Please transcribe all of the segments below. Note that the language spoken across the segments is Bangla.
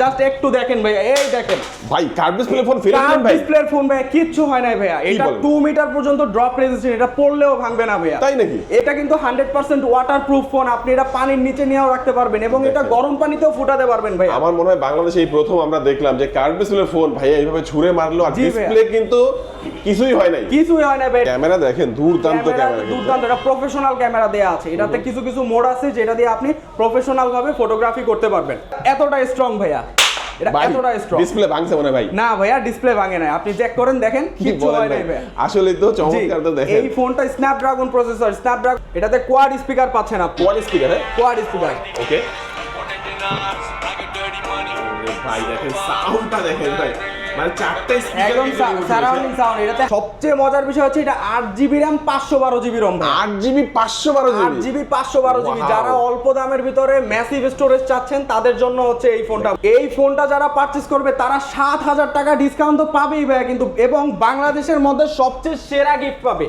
জাস্ট একটু দেখেন ভাইয়া এই দেখেন। ভাই কার্ভ ডিসপ্লে ফোন ফেলে দিলেন ভাই। ডিসপ্লের ফোন ভাইয়া কিচ্ছু হয় নাই ভাইয়া। এটা 2 মিটার পর্যন্ত ড্রপ রেজিস্ট্যান্ট এটা পড়লেও ভাঙবে না ভাইয়া। তাই নাকি? এটা কিন্তু 100% ওয়াটার প্রুফ ফোন আপনি এটা পানির নিচে নিয়েও রাখতে পারবেন এবং এটা গরম পানিতেও ফুটাতে পারবেন ভাইয়া। আমার মনে হয় বাংলাদেশে এই প্রথম আমরা দেখলাম যে কার্ভ ডিসপ্লে ফোন ভাইয়া এইভাবে ছুঁড়ে মারলো আর ডিসপ্লে কিন্তু কিছুই হয় নাই। কিছুই হয় না ভাই। ক্যামেরা দেখেন দুর্দান্ত ক্যামেরা। দুর্দান্ত। এটা প্রফেশনাল ক্যামেরা দেয়া আছে। এটাতে কিছু কিছু মোড আছে যেটা দিয়ে আপনি প্রফেশনাল ভাবে ফটোগ্রাফি করতে পারবেন। এতটা স্ট্রং ভাইয়া। এটা এতটা স্ট্রং ডিসপ্লে ভাঙছে মনে ভাই। না ভাইয়া ডিসপ্লে ভাঙে না আপনি চেক করেন দেখেন কি বলেন হয় ভাই? নাই আসলে তো চমৎকার তো দেখেন। এই ফোনটা স্ন্যাপড্রাগন প্রসেসর স্ন্যাপড্রাগন এটাতে কোয়াড স্পিকার পাচ্ছেন আপনি। কোয়াড স্পিকার হ্যাঁ? কোয়াড স্পিকার ওকে ভাই দেখেন সাউন্ডটা দেখেন ভাই। মানে চারটে একদম সারাউন্ডিং সাউন্ড এটাতে সবচেয়ে মজার বিষয় হচ্ছে এটা আট জিবি র্যাম পাঁচশো বারো জিবি রম আট জিবি পাঁচশো বারো আট জিবি পাঁচশো বারো জিবি যারা অল্প দামের ভিতরে ম্যাসিভ স্টোরেজ চাচ্ছেন তাদের জন্য হচ্ছে এই ফোনটা। এই ফোনটা যারা পারচেস করবে তারা সাত হাজার টাকা ডিসকাউন্ট তো পাবেই ভাইয়া কিন্তু। এবং বাংলাদেশের মধ্যে সবচেয়ে সেরা গিফট পাবে।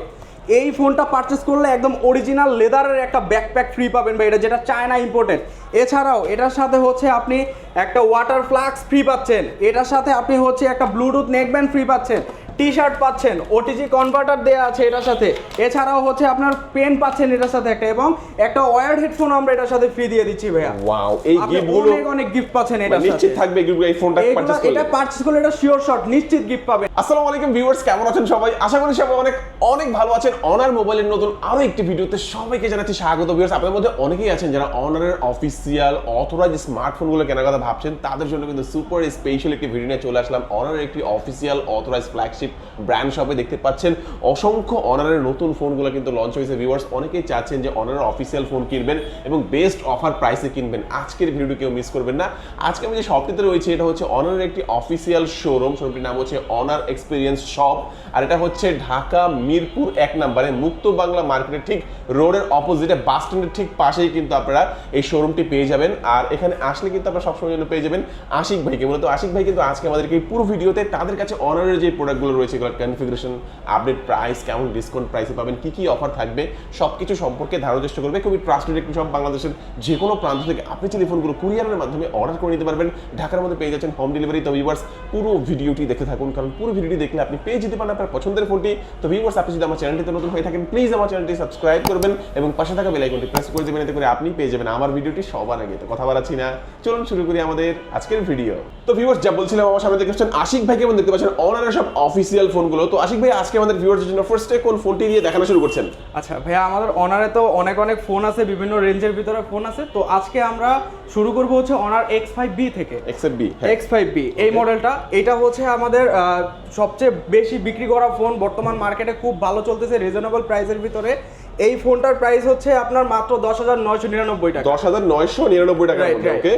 এই ফোনটা পারচেস করলে একদম অরিজিনাল লেদারের একটা ব্যাকপ্যাক ফ্রি পাবেন ভাই, এটা যেটা চায়না ইম্পোর্টেড এছাড়াও, এটার সাথে হচ্ছে আপনি একটা ওয়াটার ফ্লাক্স ফ্রি পাচ্ছেন। এটার সাথে আপনি হচ্ছে একটা ব্লুটুথ নেকব্যান্ড ফ্রি পাচ্ছেন। টি শার্ট পাচ্ছেন ওটিজি কনভার্টার দেওয়া আছে এটার সাথে। এছাড়াও হচ্ছে আপনার পেন পাচ্ছেন এটার সাথে একটা এবং একটা ওয়ার্ড হেডফোন আমরা এটার সাথে ফ্রি দিয়ে দিচ্ছি ভাইয়া। ওয়াও এই গিফটগুলো অনেক অনেক গিফট পাচ্ছেন এটার মানে নিশ্চিত থাকবে এই ফোনটা পারচেজ এটা করলে। পারচেস করলে এটা শিওর শট নিশ্চিত গিফট পাবেন। আসসালামু আলাইকুম ভিউয়ার্স কেমন আছেন সবাই? আশা করি সবাই অনেক অনেক ভালো আছেন। অনার মোবাইলের নতুন আরও একটি ভিডিওতে সবাইকে জানাচ্ছি স্বাগত ভিউয়ার্স আপনাদের মধ্যে অনেকেই আছেন যারা অনারের অফিসিয়াল অথরাইজ স্মার্টফোনগুলো কেনার কথা ভাবছেন। তাদের জন্য কিন্তু সুপার স্পেশাল একটি ভিডিও নিয়ে চলে আসলাম। অনারের একটি অফিসিয়াল অথরাইজ ফ্ল্যাগশিপ ব্র্যান্ড শপে দেখতে পাচ্ছেন। অসংখ্য অনারের নতুন ফোনগুলো কিন্তু লঞ্চ হয়েছে ভিউয়ার্স অনেকেই চাচ্ছেন যে অনারের অফিসিয়াল ফোন কিনবেন এবং বেস্ট অফার প্রাইসে কিনবেন। আজকের ভিডিও কেউ মিস করবেন না। আজকে আমি যে শপটিতে রয়েছে, এটা হচ্ছে অনারের একটি অফিসিয়াল শোরুম শোরুমটির নাম হচ্ছে অনার এক্সপিরিয়েন্স শপ আর এটা হচ্ছে ঢাকা মিরপুর এক নম্বরে, মুক্ত বাংলা মার্কেটের ঠিক রোডের অপোজিটে বাস স্ট্যান্ডের ঠিক পাশেই কিন্তু আপনারা এই শোরুমটি পেয়ে যাবেন। আর এখানে আসলে কিন্তু আপনারা সবসময় জন্য পেয়ে যাবেন আশিক ভাইকে। মূলত আশিক ভাই কিন্তু আজকে আমাদেরকে এই পুরো ভিডিওতে তাদের কাছে অনারের যে প্রোডাক্টগুলো রয়েছে এগুলোর কনফিগারেশন আপডেট প্রাইস কেমন ডিসকাউন্ট প্রাইসে পাবেন, কি কি অফার থাকবে, সবকিছু সম্পর্কে ধারণার চেষ্টা করবে। খুবই ট্রাস্টেড একটি সব বাংলাদেশের যে কোনো প্রান্ত থেকে। আপনি টেলিফোনগুলো কুরিয়ারের মাধ্যমে অর্ডার করে নিতে পারবেন। ঢাকার মধ্যে পেয়ে যাচ্ছেন হোম ডেলিভারি তো ভিউয়ার্স পুরো ভিডিওটি দেখে থাকুন। কারণ পুরো ভিডিওটি দেখলে আপনি পেয়ে যেতে পারেন আপনার পছন্দের ফোনটি তো ভিউয়ার্স আপনি যদি আমার চ্যানেলটিতে নতুন হয়ে থাকেন প্লিজ আমার চ্যানেলটি সাবস্ক্রাইব করবেন এবং পাশে থাকা বেল আইকনটি প্রেস করে দেবেন। এতে করে আপনি পেয়ে যাবেন আমার ভিডিওটি সবার আগে। তো কথা বাড়াচ্ছি না। চলুন শুরু করি আমাদের আজকের ভিডিও তো ভিউয়ার্স যা বলছিলাম আমার সামনে দেখতে পাচ্ছেন, আশিক ভাইকে এবং দেখতে পাচ্ছেন অনারের সব অফিসিয়াল ফোনগুলো তো আশিক ভাই আজকে আমাদের ভিউয়ার্সের জন্য ফার্স্টে কোন ফোনটি দিয়ে দেখানো শুরু করছেন? আচ্ছা ভাইয়া আমাদের অনারে তো অনেক অনেক ফোন আছে বিভিন্ন রেঞ্জের ভিতরে ফোন আছে। তো আজকে আমরা শুরু করব হচ্ছে অনার এক্স ফাইভ বি থেকে। Except B X five B এই মডেলটা এটা হচ্ছে আমাদের সবচেয়ে বেশি বিক্রি করা ফোন বর্তমান মার্কেটে খুব ভালো চলতেছে রিজনেবল প্রাইসের ভিতরে। এই ফোনটার প্রাইস হচ্ছে আপনার মাত্র দশ হাজার নয়শো নিরানব্বই টাকা। দশ হাজার নয়শো নিরানব্বই টাকা. ওকে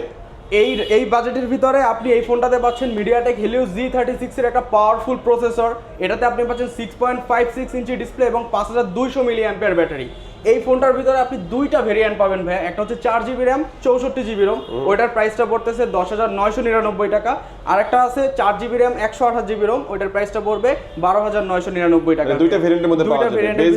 এই এই বাজেটের ভিতরে আপনি এই ফোনটাতে পাচ্ছেন মিডিয়াটেক হেলিও জি থার্টি সিক্সের একটা পাওয়ারফুল প্রসেসর এটাতে আপনি পাচ্ছেন six point five six inch display এবং পাঁচ হাজার দুইশো মিলি অ্যাম্পিয়ার ব্যাটারি এই ফোনটার ভিতরে আপনি দুইটা ভেরিয়েন্ট পাবেন ভাই একটা হচ্ছে চার জিবি র্যাম চৌষট্টি জিবি রোম ওইটার প্রাইসটা পড়তেছে দশ হাজার নয়শো নিরানব্বই টাকা। আর একটা আছে চার জিবি র্যাম একশো আঠাশ জিবি রোম ওইটার প্রাইসটা পড়বে বারো হাজার নয়শো নিরানব্বই টাকা। দুইটা ভেরিয়েন্টের মধ্যে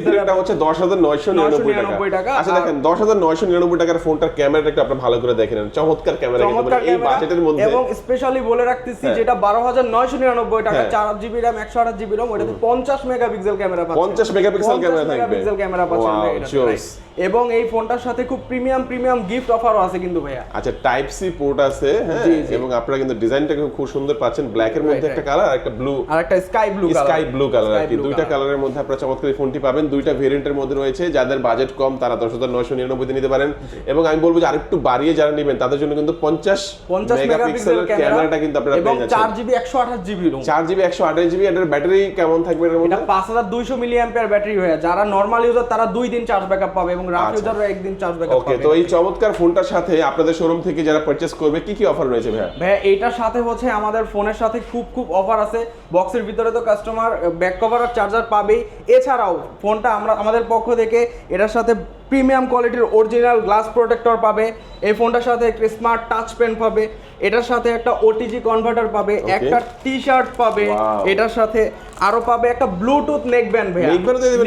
দুইটা হচ্ছে দশ হাজার নয়শো নিরানব্বই টাকা। আচ্ছা দেখেন দশ হাজার নয়শো নিরানব্বই টাকার ফোনটার ক্যামেরাটা একটু আপনার ভালো করে দেখে নেন। চমৎকার ক্যামেরা এই বাজেটের মধ্যে। এবং স্পেশালি বলে রাখতেছি হ্যাঁ। যেটা বারো হাজার নয়শো নিরানব্বই টাকা হ্যাঁ। চার জিবি র্যাম একশো আঠাশ জিবি রোম ওটাতে পঞ্চাশ মেগাপিক্সেল ক্যামেরা পাচ্ছেন। 50 মেগাপিক্সেল ক্যামেরা থাকবে। মেগাপিক্সেল ক্যামেরা পাচ্ছেন এবং এই ফোনটার সাথে খুব প্রিমিয়াম প্রিমিয়াম গিফট অফারও আছে কিন্তু ভাইয়া। আচ্ছা টাইপ সি পোর্ট আছে হ্যাঁ। এবং আপনারা কিন্তু ডিজাইনটাকে খুব সুন্দর পাচ্ছেন। ব্ল্যাক এর মধ্যে একটা কালার আর একটা ব্লু আর একটা sky blue sky blue colour আর কি। দুইটা কালারের মধ্যে আপনারা চমৎকার এই ফোনটি পাবেন। দুইটা ভেরিয়েন্টের মধ্যে রয়েছে যাদের বাজেট কম তারা দশ হাজার নয়শো নিরানব্বই নিতে পারেন। এবং আমি বলব যে আরেকটু বাড়িয়ে যারা নেবেন তাদের জন্য কিন্তু পঞ্চাশ পঞ্চাশ মেগাপিক্সেলের মেগাপিক্সেল ক্যামেরাটা কিন্তু আপনারা পেয়ে চার যাচ্ছেন জিবি একশো আঠাশ জিবি রোম চার জিবি একশো আঠাশ জিবি এটার ব্যাটারি কেমন থাকবে এর এটা মধ্যে? পাঁচ হাজার দুইশো মিলি ব্যাটারি হয়ে যারা নর্মাল ইউজার তারা দুই দিন চার্জ ব্যাকআপ পাবে এবং রাফ আচ্ছা। ইউজাররা একদিন চার্জ ব্যাকআপ ওকে তো এই চমৎকার ফোনটার সাথে আপনাদের শোরুম থেকে যারা পারচেস করবে কি কি অফার রয়েছে ভাই ভাই এটার সাথে হচ্ছে আমাদের ফোনের সাথে খুব খুব অফার আছে। বক্সের ভিতরে তো কাস্টমার ব্যাক কভার আর চার্জার পাবেই। এছাড়াও ফোনটা আমরা আমাদের পক্ষ থেকে এটার সাথে প্রিমিয়াম কোয়ালিটির অরিজিনাল গ্লাস প্রোটেক্টর পাবে। এই ফোনটার সাথে একটা স্মার্ট টাচ পেন পাবে। এটার সাথে একটা ওটিজি কনভার্টার পাবে। একটা টি শার্ট পাবে. এটার সাথে আরও পাবে একটা ব্লুটুথ ভাইয়া।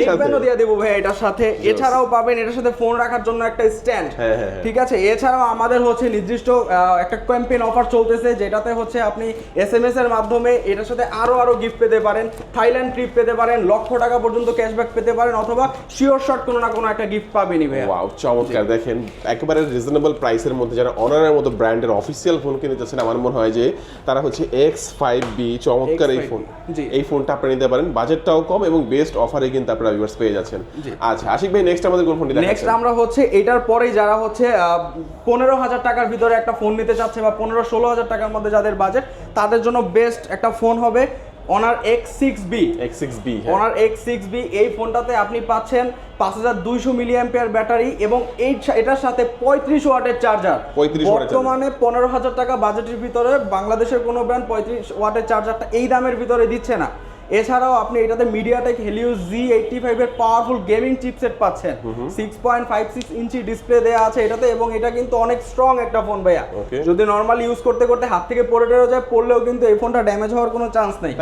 Neckband ও দিয়ে দেবো ভাইয়া এটার সাথে। এছাড়াও পাবেন এটার সাথে ফোন রাখার জন্য একটা স্ট্যান্ড হ্যাঁ, হ্যাঁ। ঠিক আছে? এছাড়াও আমাদের হচ্ছে নির্দিষ্ট একটা ক্যাম্পেইন অফার চলতেছে যেটাতে হচ্ছে আপনি এসএমএস এর মাধ্যমে এটার সাথে আরও আরও গিফট পেতে পারেন। থাইল্যান্ড ট্রিপ পেতে পারেন। লক্ষ টাকা পর্যন্ত ক্যাশব্যাক পেতে পারেন। অথবা শিওর শট কোনো না কোনো একটা গিফট ওয়াও চমৎকার। দেখেন একেবারে রিজনেবল প্রাইসের মধ্যে যারা অনারের মতো ব্র্যান্ডের অফিসিয়াল ফোন কিনতে চাচ্ছেন আমার মনে হয় যে তারা হচ্ছে এক্স ফাইভ বি চমৎকার এই ফোন এই ফোনটা আপনারা নিতে পারেন। বাজেটটাও কম এবং বেস্ট অফারে কিন্তু আপনারা ভিউয়ার্স পেয়ে যাচ্ছেন। আচ্ছা আশিক ভাই নেক্সট আমাদের কোন ফোনটি নেক্সট আমরা হচ্ছে এটার পরেই যারা হচ্ছে পনেরো হাজার টাকার ভিতরে একটা ফোন নিতে চাচ্ছে বা পনেরো ষোলো হাজার টাকার মধ্যে যাদের বাজেট তাদের জন্য বেস্ট একটা ফোন হবে Honor X six B X six B Honor X six B এই ফোনটাতে আপনি পাচ্ছেন পাঁচ হাজার দুইশো মিলিয়াম্পিয়ার ব্যাটারি এবং এই এটার সাথে পঁয়ত্রিশ ওয়াটের চার্জার 35 ওয়াটের charger। বর্তমানে পনেরো হাজার টাকা বাজেটের ভিতরে বাংলাদেশের কোনো ব্র্যান্ড পঁয়ত্রিশ ওয়াটের চার্জারটা এই দামের ভিতরে দিচ্ছে না। এছাড়াও আপনি এটাতে মিডিয়াটেক হেলিও জি এইটটি ফাইভের পাওয়ারফুল গেমিং চিপসেট পাচ্ছেন। Six point five six inch display দেওয়া আছে এটাতে এবং এটা কিন্তু অনেক স্ট্রং একটা ফোন ভাইয়া। যদি নর্মালি ইউজ করতে করতে হাত থেকে পড়ে টেরো যায় পড়লেও কিন্তু এই ফোনটা ড্যামেজ হওয়ার কোনো চান্স নেই।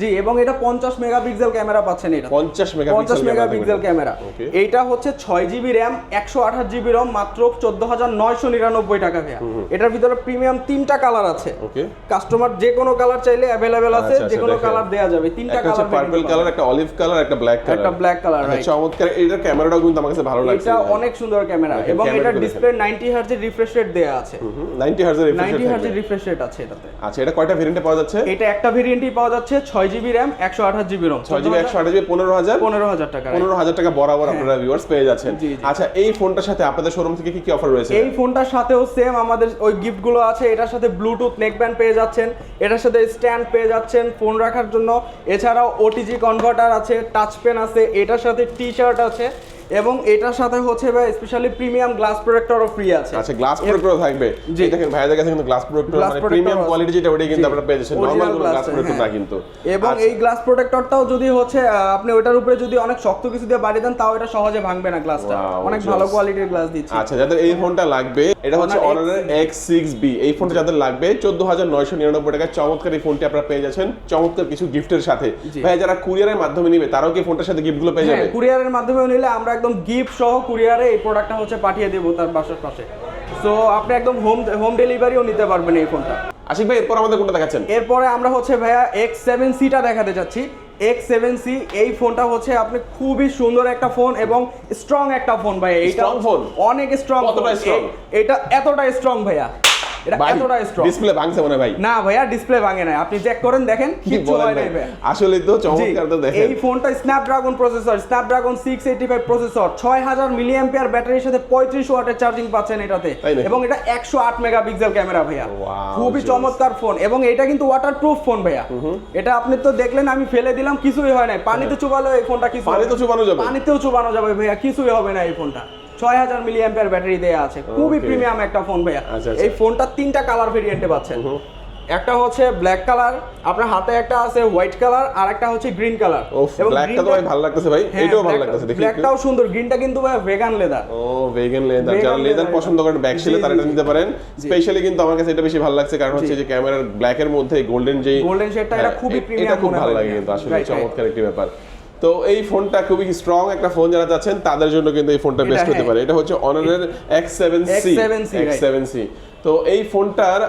জি এবং এটা পঞ্চাশ মেগাপিক্সেল ক্যামেরা পাচ্ছেন এটা। পঞ্চাশ পঞ্চাশ মেগাপিক্সেল ক্যামেরা এইটা হচ্ছে ছয় জিবি র্যাম একশো আঠাশ জিবি রম মাত্র চোদ্দ হাজার নয়শো নিরানব্বই টাকা ভাইয়া। এটার ভিতরে প্রিমিয়াম তিনটা কালার আছে। কাস্টমার যে কোনো কালার চাইলে অ্যাভেলেবেল আছে আচ্ছা, যে আচ্ছা, কোনো কালার দেওয়া যাবে। তিনটা একটা হচ্ছে পার্পল কালার একটা অলিভ কালার একটা ব্ল্যাক কালার একটা ব্ল্যাক কালার রাইট চমৎকার। এটার ক্যামেরাটাও কিন্তু আমার কাছে ভালো লাগছে। এটা অনেক সুন্দর ক্যামেরা এবং ক্যামেরা এটারগুলো ডিসপ্লে নাইনটি রিফ্রেশ রেট দেওয়া আছে। 90 হার্জের নাইনটি রিফ্রেশ হার্জের রিফ্রেশ রেট আছে এটাতে। আচ্ছা এটা কয়টা ভেরিয়েন্টে পাওয়া যাচ্ছে? এটা একটা ভেরিয়েন্টই পাওয়া যাচ্ছে ছয় জিবি র্যাম একশো আঠাশ জিবি রম ছয় জিবি একশো আট জিবি পনেরো হাজার? পনেরো হাজার টাকা বরাবর আপনারা ভিউয়ার্স পেয়ে যাচ্ছেন। আচ্ছা এই ফোনটার সাথে আপনাদের শোরুম থেকে কি কি অফার রয়েছে? এই ফোনটার সাথেও সেম আমাদের ওই গিফটগুলো আছে এটার সাথে ব্লুটুথ নেকব্যান্ড পেয়ে যাচ্ছেন এটার সাথে স্ট্যান্ড পেয়ে যাচ্ছেন ফোন রাখার জন্য। এছাড়াও ওটিজি কনভার্টার আছে টাচ পেন আছে এটার সাথে টি শার্ট আছে। এবং এটার সাথে হচ্ছে ভাই স্পেশালি প্রিমিয়াম গ্লাস প্রোটেক্টরও ফ্রি আছে। আচ্ছা গ্লাস প্রোটেক্টর থাকবে। জি। দেখেন ভাইয়াদের কাছে কিন্তু গ্লাস প্রোটেক্টর মানে প্রিমিয়াম কোয়ালিটি যেটা ওটাই কিন্তু আপনারা পেয়ে যাচ্ছেন। নরমাল গ্লাস প্রোটেক্টর হ্যাঁ। না কিন্তু। এবং আচ্ছা। এই গ্লাস প্রোটেক্টরটাও যদি হচ্ছে আপনি ওটার উপরে যদি অনেক শক্ত কিছু দিয়ে বাড়িয়ে দেন তাও এটা সহজে ভাঙবে না গ্লাসটা অনেক ভালো কোয়ালিটির গ্লাস দিচ্ছে। আচ্ছা যাদের এই ফোনটা লাগবে এটা হচ্ছে অনারের এক্স সিক্স বি এই ফোনটা যাদের লাগবে চোদ্দ হাজার নয়শো নিরানব্বই টাকা চমৎকার এই ফোনটি আপনারা পেয়ে যাচ্ছেন। চমৎকার কিছু গিফটের সাথে। ভাই যারা কুরিয়ারের মাধ্যমে নিবে তারাও কি ফোনটার সাথে গিফটগুলো পেয়ে হ্যাঁ যাবে? কুরিয়ারের মাধ্যমে নিলে আমরা একদম গিফট সহ কুরিয়ারে এই প্রোডাক্টটা হচ্ছে পাঠিয়ে দেবো তার বাসার পাশে সো আপনি একদম হোম হোম ডেলিভারিও নিতে পারবেন এই ফোনটা আশিক ভাই এরপর আমাদের কোনটা দেখাচ্ছেন? এরপরে আমরা হচ্ছে ভাইয়া এক্স সেভেন সিটা দেখাতে চাচ্ছি এক্স সেভেন সি এই ফোনটা হচ্ছে আপনি খুবই সুন্দর একটা ফোন এবং স্ট্রং একটা ফোন ভাইয়া। এইটা অনেক স্ট্রং? এটা এতটা স্ট্রং ভাইয়া। এটা এতটা স্ট্রং ডিসপ্লে ভাঙছে মনে ভাই। না ভাইয়া ডিসপ্লে ভাঙে না আপনি চেক করেন দেখেন কি হয় নাই ভাইয়া। আসলে তো চমৎকার তো দেখেন। এই ফোনটা Snapdragon processor Snapdragon six eighty five processor ছয় হাজার মিলিয়াম্পিয়ার ব্যাটারির সাথে ওয়াটের চার্জিং পাচ্ছেন এটাতে। এবং এটা একশো আট মেগাপিক্সেল ক্যামেরা ভাইয়া। খুবই চমৎকার ফোন এবং এটা কিন্তু ওয়াটার প্রুফ ফোন ভাইয়া এটা আপনি তো দেখলেন আমি ফেলে দিলাম কিছুই হয় নাই। পানিতে চুবালো এই ফোনটা কিছু হ্যাঁ। পানিতে চুবানো যাবে? পানিতেও চুবানো যাবে ভাইয়া কিছুই হবে না এই ফোনটা ছয় হাজার মিলিয়াম্পিয়ার ব্যাটারি দেওয়া আছে। খুবই প্রিমিয়াম একটা ফোন ভাইয়া। আচ্ছা, আচ্ছা। এই ফোনটা তিনটা কালার ভেরিয়েন্টে পাচ্ছেন। একটা হচ্ছে ব্ল্যাক কালার আপনার হাতে একটা আছে হোয়াইট কালার আর একটা হচ্ছে গ্রিন কালার ও ব্ল্যাকটা তো ভাই ভালো লাগতেছে ভাই। হ্যাঁ, এটাও ভালো লাগতেছে দেখি ব্ল্যাকটাও সুন্দর গ্রিনটা কিন্তু ভাই ভেগান লেদার ও ভেগান লেদার যারা লেদার পছন্দ করেন ব্যাক শেলে তারা এটা নিতে পারেন। স্পেশালি কিন্তু আমার কাছে এটা বেশি ভালো লাগছে কারণ হচ্ছে যে ক্যামেরার ব্ল্যাক এর মধ্যে গোল্ডেন যে গোল্ডেন shade টা এটা হ্যাঁ, খুবই premium এটা খুব ভালো লাগে কিন্তু আসলে. চমৎকার একটি ব্যাপার। তো এই ফোনটা খুবই স্ট্রং একটা ফোন যারা চাচ্ছেন তাদের জন্য কিন্তু এই ফোনটা বেস্ট হতে হ্যাঁ। পারে। এটা হচ্ছে অনারের X seven C X seven C তো এই ফোনটার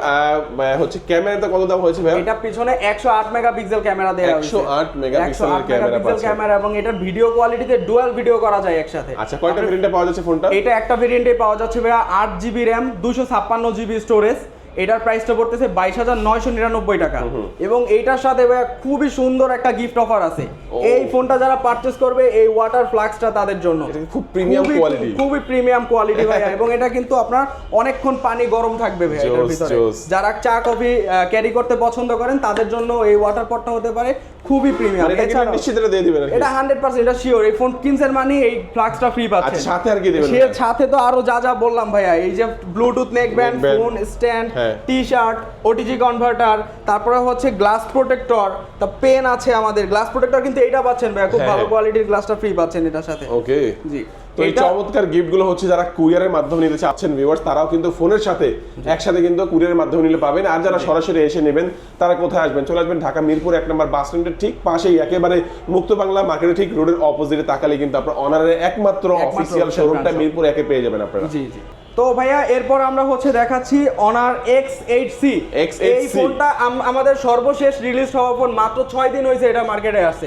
হচ্ছে ক্যামেরাতে কত দাম হয়েছে ভাই? এটা পিছনে 108 মেগাপিক্সেল ক্যামেরা দেওয়া হয়েছে। 108 মেগাপিক্সেলের 108 ক্যামেরা পাচ্ছেন। ক্যামেরা এবং এটার ভিডিও কোয়ালিটিতে ডুয়াল ভিডিও করা যায় একসাথে। আচ্ছা কয়টা ভেরিয়েন্টে পাওয়া যাচ্ছে ফোনটা এটা একটা ভেরিয়েন্টে পাওয়া যাচ্ছে ভাইয়া আট জিবি র্যাম দুশো ছাপ্পান্ন জিবি স্টোরেজ এটার প্রাইসটা পড়তেছে বাইশ হাজার নয়শো নিরানব্বই টাকা। এবং এইটার সাথে ভাইয়া খুবই সুন্দর একটা গিফট অফার আছে। এই ফোনটা যারা পারচেস করবে এই ওয়াটার ফ্লাক্সটা তাদের জন্য। খুব প্রিমিয়াম কোয়ালিটি খুবই প্রিমিয়াম কোয়ালিটি ভাইয়া। এবং এটা কিন্তু আপনার অনেকক্ষণ পানি গরম থাকবে ভাইয়া এটার ভিতরে। যারা চা কফি ক্যারি করতে পছন্দ করেন তাদের জন্য এই ওয়াটার পটটা হতে পারে খুবই প্রিমিয়াম মানে এটা কিন্তু নিশ্চিত দিয়ে দিবেন এটা হান্ড্রেড পার্সেন্ট এটা শিওর এই ফোন কিনছেন মানে এই ফ্লাক্সটা ফ্রি আচ্ছা পাচ্ছেন সাথে আর কি দিবেন সে সাথে তো আরও যা যা বললাম ভাইয়া এই যে Bluetooth neckband phone stand হ্যাঁ। টি শার্ট ওটিজি কনভার্টার তারপরে হচ্ছে গ্লাস প্রোটেক্টর তা পেন আছে আমাদের। গ্লাস প্রোটেক্টর কিন্তু এটা পাচ্ছেন ভাইয়া খুব হ্যাঁ, ভালো। কোয়ালিটির গ্লাসটা ফ্রি পাচ্ছেন এটার সাথে। ওকে জি। তো এই চমৎকার গিফটগুলো হচ্ছে যারা কুরিয়ারের মাধ্যমে নিতে চাচ্ছেন ভিউয়ার্স তারাও কিন্তু ফোনের সাথে একসাথে কিন্তু কুরিয়ারের মাধ্যমে নিলে পাবেন। আর যারা সরাসরি এসে নেবেন তারা কোথায় আসবেন? চলে আসবেন ঢাকা মিরপুর এক নম্বর বাস স্ট্যান্ডের ঠিক পাশেই একেবারে মুক্ত বাংলা মার্কেটের ঠিক রোডের অপোজিটে তাকালে কিন্তু আপনার অনারের একমাত্র একমাত্র অফিসিয়াল শোরুমটা মিরপুর একে পেয়ে যাবেন আপনারা। জি জি। তো ভাইয়া এরপর আমরা হচ্ছে দেখাচ্ছি honour x eight C X8C এই ফোনটা আম- আমাদের সর্বশেষ রিলিজ হওয়া ফোন মাত্র ছয় দিন হয়েছে এটা মার্কেটে আসছে।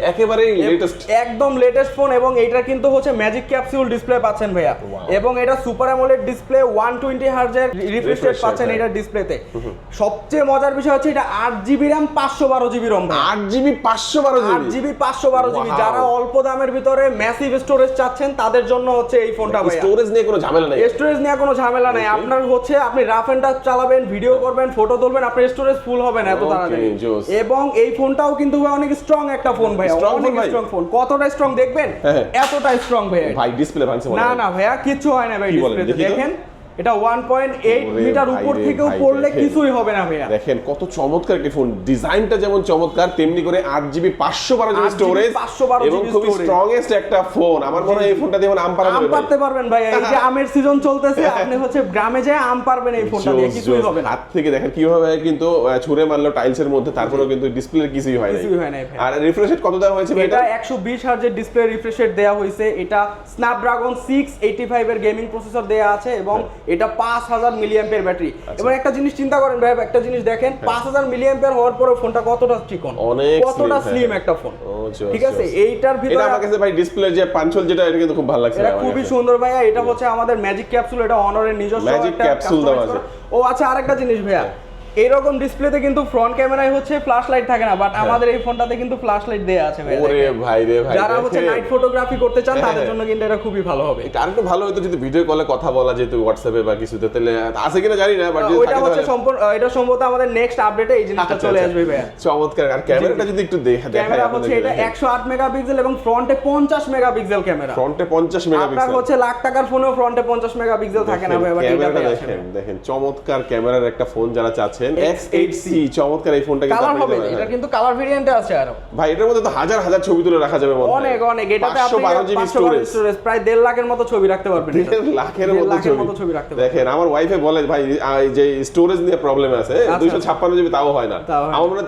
লেটেস্ট একদম লেটেস্ট ফোন এবং এটা কিন্তু হচ্ছে ম্যাজিক ক্যাপসুল ডিসপ্লে পাচ্ছেন ভাইয়া। এবং এটা super AMOLED display one twenty হার্জের refresh rate, পাচ্ছেন। এটা ডিসপ্লেতে সবচেয়ে মজার বিষয় হচ্ছে এটা আট জিবি র্যাম পাঁচশো বারো জিবি রম আট জিবি পাঁচশো বারো আট জিবি পাঁচশো বারো জিবি যারা অল্প দামের ভিতরে ম্যাসিভ স্টোরেজ চাচ্ছেন তাদের জন্য হচ্ছে এই ফোনটা স্টোরেজ নিয়ে কোনো ঝামেলা নেই। স্টোরেজ নিয়ে কোনো ঝামেলা নাই। আপনার হচ্ছে আপনি রাফ এন্ড টাচ চালাবেন ভিডিও করবেন ফটো তুলবেন আপনার স্টোরেজ ফুল হবে না এত তাড়াতাড়ি। এবং এই ফোনটাও কিন্তু ভাই অনেক স্ট্রং একটা ফোন ভাই অনেক? স্ট্রং ফোন কতটা স্ট্রং দেখবেন? হ্যাঁ। এতটা স্ট্রং ভাই ভাই ডিসপ্লে ভাঙছে না না ভাইয়া কিছু হয় না ভাই তো। দেখেন এটা 1.8 ওরে মিটার উপর থেকেও পড়লে কিছুই হবে না ভাইয়া। দেখেন কত চমৎকার একটি ফোন ডিজাইনটা যেমন চমৎকার তেমনি করে আট জিবি পাঁচশো বারো জিবি স্টোরেজ 512 এবং storage। স্ট্রংগেস্ট একটা ফোন আমার মনে হয় এই ফোনটা দিয়ে আম পারা আম পারতে পারবেন ভাই এই যে আমের সিজন চলতেছে আপনি হচ্ছে গ্রামে যায় আম পারবেন এই ফোনটা দিয়ে কিছুই হবে না। হাত থেকে দেখেন কীভাবে কিন্তু ছুঁড়ে মারলো টাইলস এর মধ্যে তারপরেও কিন্তু ডিসপ্লে কিছুই হয় নাই। কিছুই হয় ভাই। আর রিফ্রেশ রেট কত দেওয়া হয়েছে এটা এটা একশো বিশ হার্জের ডিসপ্লে রিফ্রেশ রেট দেওয়া হয়েছে। এটা স্ন্যাপড্রাগন সিক্স এইটি ফাইভের গেমিং প্রসেসর দেওয়া আছে এবং হ্যাঁ। এটা পাঁচ হাজার মিলিয়াম্পের ব্যাটারি এবার এবং একটা জিনিস চিন্তা করেন ভাই একটা জিনিস দেখেন পাঁচ হাজার মিলিয়াম্পের হওয়ার পরে ফোনটা কতটা চিকন অনেক কতটা স্লিম হ্যাঁ। একটা ফোন ঠিক আছে? এইটার ভিতরে আমার কাছে ভাই ডিসপ্লে যে পাঞ্চল যেটা এটা কিন্তু খুব ভালো লাগছে এটা খুবই সুন্দর ভাইয়া। এটা হচ্ছে আমাদের ম্যাজিক ক্যাপসুল এটা অনরের নিজস্ব ম্যাজিক ক্যাপসুল দাও দেওয়া আছে। ও আচ্ছা আরেকটা জিনিস ভাইয়া। এইরকম ডিসপ্লেতে কিন্তু ফ্রন্ট ক্যামেরায় হচ্ছে ফ্ল্যাশ লাইট থাকে না বাট আমাদের এই ফোনটাতে কিন্তু ফ্ল্যাশ লাইট দেওয়া আছে ভাইয়া ওরে ভাই রে ভাই যারা হচ্ছে নাইট ফটোগ্রাফি করতে চান তাদের হ্যাঁ। জন্য কিন্তু এটা খুবই ভালো হবে। এটা আরেকটু ভালো হতো যদি ভিডিও কলে কথা বলা যেত হোয়াটসঅ্যাপে বা কিছুতে তাহলে আছে কিনা জানি না বাট থাকে হচ্ছে সম্পূর্ণ এটা সম্ভবত আমাদের নেক্সট আপডেটে এই জিনিসটা আচ্ছা, চলে আচ্ছা। আসবে ভাইয়া। চমৎকার। আর ক্যামেরাটা যদি একটু দেখা ক্যামেরা হচ্ছে এটা একশো আট মেগাপিক্সেল এবং ফ্রন্টে পঞ্চাশ মেগাপিক্সেল ক্যামেরা ফ্রন্টে 50 আপনার মেগাপিক্সেল হচ্ছে লাখ টাকার ফোনেও ফ্রন্টে পঞ্চাশ মেগাপিক্সেল থাকে না ভাই বাট এটাতে দেখেন দেখেন চমৎকার ক্যামেরার একটা ফোন যারা চাচ্ছেন X8C চমৎকার এই ফোনটা কিন্তু কালার হবে এটা। কিন্তু কালার ভেরিয়েন্টে আছে আরও। ভাই এটার মধ্যে তো হাজার হাজার ছবি তুলে রাখা যাবে মনে অনেক অনেক এটাতে আপনি 512 জিবি স্টোরেজ প্রায় দেড় লাখের মতো ছবি রাখতে পারবেন এটাতে। দেড় লাখের দেড় মতো ছবি। রাখতে পারবেন। দেখেন আমার ওয়াইফে বলে ভাই এই যে স্টোরেজ নিয়ে প্রবলেম আছে আচ্ছা, দুইশো ছাপ্পান্ন জিবি তাও হয় না। আমার মনে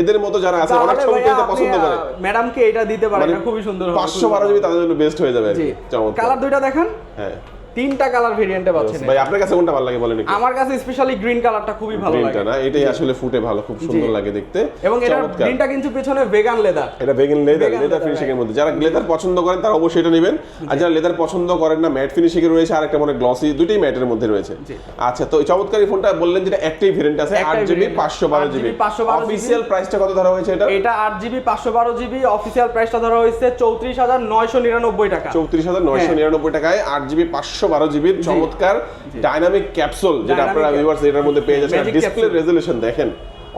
এদের মতো যারা আছে অনেক ছবি তুলতে পছন্দ করে। আহ, ম্যাডামকে এটা দিতে পারেন মানে এটা খুবই সুন্দর হবে, পাঁচশো খুবই বারো ভালো জিবি তাদের জন্য বেস্ট হয়ে যাবে। জি চমৎকার। কালার দুইটা দেখেন। হ্যাঁ। তিনটা কালার ভেরিয়েন্টে পাচ্ছেন ভাই আপনার কাছে কোনটা ভালো লাগে বলেন একটু? আমার কাছে স্পেশালি গ্রিন কালারটা খুবই ভালো গ্রিনটা লাগে। না? এটাই আসলে ফুটে ভালো খুব সুন্দর লাগে দেখতে। এবং এটা গ্রিনটা কিন্তু পেছনে ভেগান লেদার এটা ভেগান লেদার লেদার ফিনিশিং এর মধ্যে। যারা লেদার পছন্দ করেন তারা অবশ্যই এটা নেবেন। আর যারা লেদার পছন্দ করেন না ম্যাট ফিনিশিং এর রয়েছে আর একটা মানে গ্লসি দুটোই ম্যাটের মধ্যে রয়েছে। আচ্ছা তো এই চমৎকার এই ফোনটা বললেন যেটা একটাই ভেরিয়েন্ট আছে একটাই 8 জিবি variant, 512 জিবি 512 অফিশিয়াল প্রাইসটা কত ধরা হয়েছে এটা? এটা আট জিবি পাঁচশো বারো জিবি অফিসিয়াল প্রাইসটা ধরা হয়েছে চৌত্রিশ হাজার নয়শো নিরানব্বই টাকা। চৌত্রিশ হাজার নয়শো নিরানব্বই টাকায় আট জিবি পাঁচশো বারো জিবির চমৎকার ডাইনামিক ক্যাপসুল যেটা আপনারা ভিউয়ার্স এটার মধ্যে পেয়ে যাচ্ছেন। ডিসপ্লে। রেজলিউশন দেখেন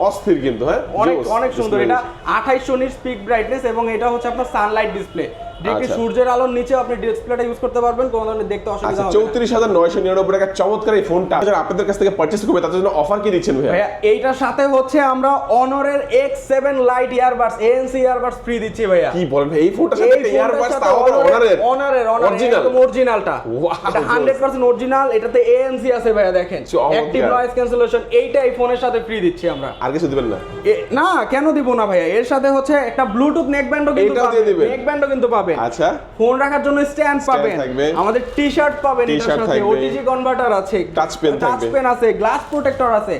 অস্থির কিন্তু হ্যাঁ? অনেক অনেক সুন্দর। এটা। আঠাইশশো নিট স্পিক ব্রাইটনেস এবং এটা হচ্ছে আপনার সানলাইট ডিসপ্লে ডিরেক্টলি আচ্ছা। সূর্যের আলোর নিচে আপনি ডিসপ্লেটা ইউজ করতে পারবেন কোনো ধরনের দেখতে অসুবিধা আচ্ছা হবে। চৌত্রিশ হাজার নয়শো নিরানব্বই টাকার চমৎকার এই ফোনটা যারা আপনাদের কাছ থেকে পারচেস করবে তাদের জন্য অফার কি দিচ্ছেন ভাইয়া? এইটার সাথে হচ্ছে আমরা অনরের X seven lite earbuds ANC earbuds free দিচ্ছি ভাইয়া। কি বলেন ভাই এই ফোনটার সাথে তাও আবার অনারের অনারের অরিজিনাল অরিজিনালটা এটা হান্ড্রেড পার্সেন্ট অরিজিনাল এটাতে এএনসি আছে ভাইয়া দেখেন। অ্যাক্টিভ নয়েজ ক্যান্সেলেশন এইটা এই ফোনের সাথে ফ্রি দিচ্ছি আমরা। আর কিছু দিবেন না? না কেন দিব না ভাইয়া? এর সাথে হচ্ছে একটা ব্লুটুথ নেক ব্যান্ডও কিন্তু নেক ব্যান্ডও কিন্তু পাবেন। আচ্ছা। ফোন রাখার জন্য স্ট্যান্ড পাবেন। আমাদের টি শার্ট পাবেন এটার সাথে ওটিজি কনভার্টার আছে। Touch পেন টাচ পেন আছে গ্লাস প্রোটেক্টর আছে।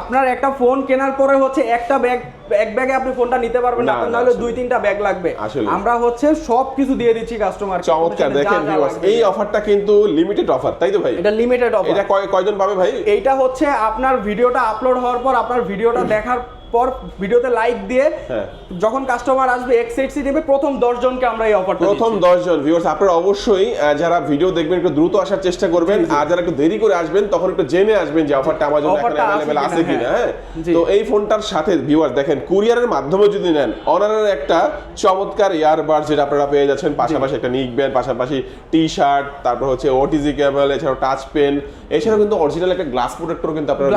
আপনার একটা ফোন কেনার পরে হচ্ছে একটা ব্যাগ এক ব্যাগে আপনি ফোনটা নিতে পারবেন না, নাহলে দুই তিনটা ব্যাগ লাগবে। আমরা হচ্ছে সব কিছু দিয়ে দিচ্ছি কাস্টমার চমৎকার দেখেন ভিউয়ার্স এই অফারটা কিন্তু লিমিটেড অফার তাই তো ভাই? এটা লিমিটেড অফার এটা কয় কয়জন পাবে ভাই? এইটা হচ্ছে আপনার ভিডিওটা আপলোড হওয়ার পর আপনার ভিডিওটা দেখার পর ভিডিওতে লাইক দিয়ে হ্যাঁ। যখন কাস্টমার আসবে এক্সএক্সি নেবে প্রথম 10 জনকে আমরা এই অফারটা প্রথম দশ জন ভিউয়ার্স আপনারা অবশ্যই যারা ভিডিও দেখবেন একটু দ্রুত আসার চেষ্টা করবেন আর যারা একটু দেরি করে আসবেন তখন একটু জেনে আসবেন যে অফারটা আমার জন্য এখানে Offerটা আছে কিনা, হ্যাঁ। হ্যাঁ। তো এই ফোনটার সাথে ভিউয়ার দেখেন কুরিয়ারের মাধ্যমে যদি নেন অনারের একটা চমৎকার ইয়ারবাড যেটা আপনারা পেয়ে যাচ্ছেন পাশাপাশি একটা নিক ব্যান্ড পাশাপাশি টি শার্ট তারপর হচ্ছে ওটিজি কেবল এছাড়াও টাচ পেন এছাড়াও কিন্তু অরিজিনাল একটা গ্লাস প্রোটেক্টর কিন্তু আপনারা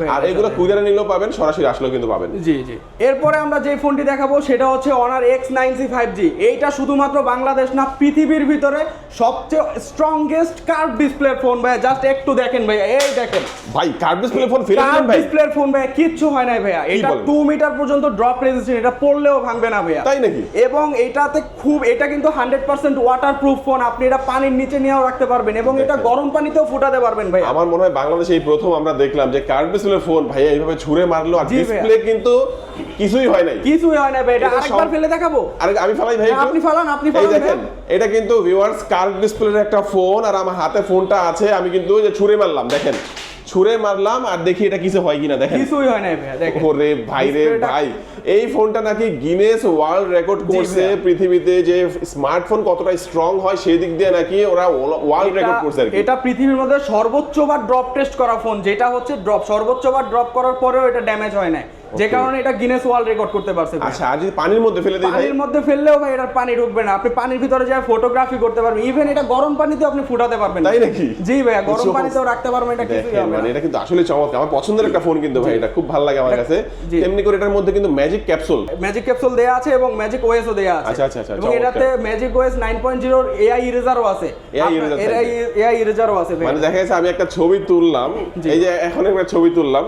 ভাই আর এগুলো কুরিয়ারে নিলেও পাবেন সরাসরি আসলে আসলেও কিন্তু পাবেন। জি জি। এরপরে আমরা যে ফোনটি দেখাবো সেটা হচ্ছে Honor X nine C five G এইটা শুধুমাত্র বাংলাদেশ না পৃথিবীর ভিতরে সবচেয়ে স্ট্রংগেস্ট কার্ভ ডিসপ্লে ফোন ভাই জাস্ট একটু দেখেন ভাইয়া এই দেখেন। ভাই কার্ড ডিসপ্লে ফোন ফিরে কার্ভ ভাই। ডিসপ্লের ফোন ভাইয়া কিচ্ছু হয় নাই ভাইয়া। এটা টু মিটার পর্যন্ত ড্রপ রেজিস্ট্যান্ট এটা পড়লেও ভাঙবে না ভাইয়া। তাই নাকি? এবং এটাতে খুব এটা কিন্তু hundred percent waterproof phone আপনি এটা পানির নিচে নিয়েও রাখতে পারবেন এবং এটা গরম পানিতেও ফুটাতে পারবেন ভাইয়া। আমার মনে হয় বাংলাদেশে এই প্রথম আমরা দেখলাম যে কার্ড ডিসপ্লে ফোন ভাই এইভাবে ছুঁড়ে মারলো আর ডিসপ্লে কিন্তু কিছুই হয় নাই। কিছুই হয় না ভাই এটা আরেকবার ফেলে দেখাবো। আরে আমি ফালাই ভাই হ্যাঁ, আপনি ফালান, আপনি ফালান, দেখেন এটা কিন্তু ভিউয়ার্স কার্ভ ডিসপ্লের একটা ফোন আর আমার হাতে ফোনটা আছে আমি কিন্তু ওই যে ছুঁড়ে মারলাম দেখেন। ছুঁড়ে মারলাম আর দেখি এটা কিছু হয় কিনা দেখেন। কিছুই হয় না ভাই দেখেন। ওরে ভাই রে ভাই এই ফোনটা নাকি গিনেস ওয়ার্ল্ড রেকর্ড করছে পৃথিবীতে যে স্মার্টফোন কতটা স্ট্রং হয় সেই দিক দিয়ে নাকি ওরা ওয়ার্ল্ড রেকর্ড করছে আর কি। এটা পৃথিবীর মধ্যে সর্বোচ্চবার ড্রপ টেস্ট করা ফোন যেটা হচ্ছে ড্রপ সর্বোচ্চবার ড্রপ করার পরেও এটা ড্যামেজ হয় না যে. কারণে এটা গিনেস ওয়ার্ল্ড রেকর্ড করতে পারছে আচ্ছা আর যদি পানির মধ্যে ফেলে দিই পানির মধ্যে ফেললেও ভাই এটার পানি ঢুকবে না। আপনি পানির ভিতরে যায় ফটোগ্রাফি করতে পারবেন। ইভেন এটা গরম পানিতেও আপনি ফুটাতে পারবেন। তাই নাকি? জি ভাইয়া গরম পানিতেও রাখতে পারবেন এটা কিছুই হবে মানে এটা কিন্তু আসলে চমৎকার। আমার পছন্দের একটা ফোন কিন্তু ভাই এটা খুব ভালো লাগে আমার কাছে। জি। তেমনি করে এটার মধ্যে কিন্তু ম্যাজিক ক্যাপসুল ম্যাজিক ক্যাপসুল দেয়া আছে এবং ম্যাজিক ওএসও দেয়া আছে। আচ্ছা, আচ্ছা, আচ্ছা, এবং এটাতে ম্যাজিক ওএস 9.0 এর এআই ইরেজারও আছে। Eraser থাকবে। এআই ইরেজারও আছে ভাই। মানে দেখা যাচ্ছে আমি একটা ছবি তুললাম। এই যে এখন একটা ছবি তুললাম।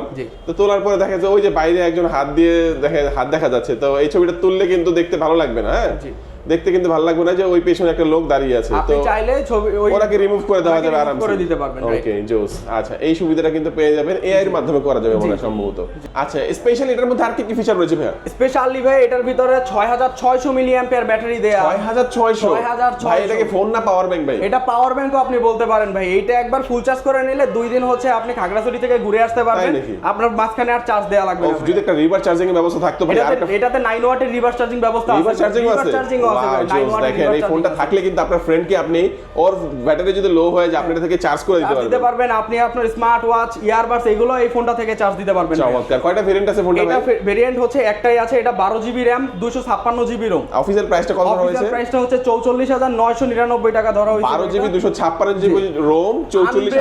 তো তোলার পরে দেখা যাচ্ছে ওই যে বাইরে একজন হাত দিয়ে দেখে হাত দেখা যাচ্ছে তো এই ছবিটা তুললে কিন্তু দেখতে ভালো লাগবে না হ্যাঁ। দেখতে কিন্তু ভালো লাগবে না যে ওই পেছনে একটা লোক দাঁড়িয়ে আছে। তো আপনি চাইলে ছবি ওনাকে রিমুভ করে দেওয়া যাবে আরামসে? করে দিতে পারবেন ওকে জোস। আচ্ছা এই সুবিধাটা কিন্তু পেয়ে যাবেন এআই এর মাধ্যমে করা যাবে মনে সম্ভবত। আচ্ছা স্পেশালি এটার মধ্যে আর কি কি ফিচার রয়েছে ভাইয়া? স্পেশালি ভাই এটার ভিতরে 6600 মিলি অ্যাম্পিয়ার ব্যাটারি দেয়া। ছয় হাজার ছয়শো? 6600 ভাই এটাকে ফোন না পাওয়ার ব্যাংক ভাই? এটা পাওয়ার ব্যাংকও আপনি বলতে পারেন ভাই। এইটা একবার ফুল চার্জ করে নিলে দুই দিন হচ্ছে আপনি খাগড়াছড়ি থেকে ঘুরে আসতে পারবেন? আপনার মাঝখানে আর চার্জ দেওয়া লাগবে না যদি একটা রিভার চার্জিং এর ব্যবস্থা থাকতো ভাই এটাতে একটা এটাতে 9 ওয়াটের রিভার্স চার্জিং ব্যবস্থা আছে রিভার চার্জিং আছে? চার্জিংও আছে Wow, ভাই, 9 জোস, ওয়াটের দেখেন এই ফোনটা থাকলে কিন্তু আপনার ফ্রেন্ডকে আপনি ওর ব্যাটারি যদি লো হয়ে যায় আপনি এটা থেকে চার্জ করে দিতে চার্জ দিতে পারবেন। পারবেন আপনি আপনার স্মার্ট ওয়াচ ইয়ারবাডস এগুলো এই ফোনটা থেকে চার্জ দিতে পারবেন। চমৎকার। কয়টা ভেরিয়েন্ট আছে ফোনটা এটা ভেরিয়েন্ট হচ্ছে একটাই আছে এটা বারো জিবি র্যাম দুশো জিবি রোম অফিসিয়াল প্রাইসটা কত হয়েছে? অফিসিয়াল প্রাইসটা হচ্ছে চৌচল্লিশ হাজার নয়শো নিরানব্বই টাকা ধরা হয়েছে। বারো জিবি দুশো ছাপ্পান্ন জিবি রোম চৌচল্লিশ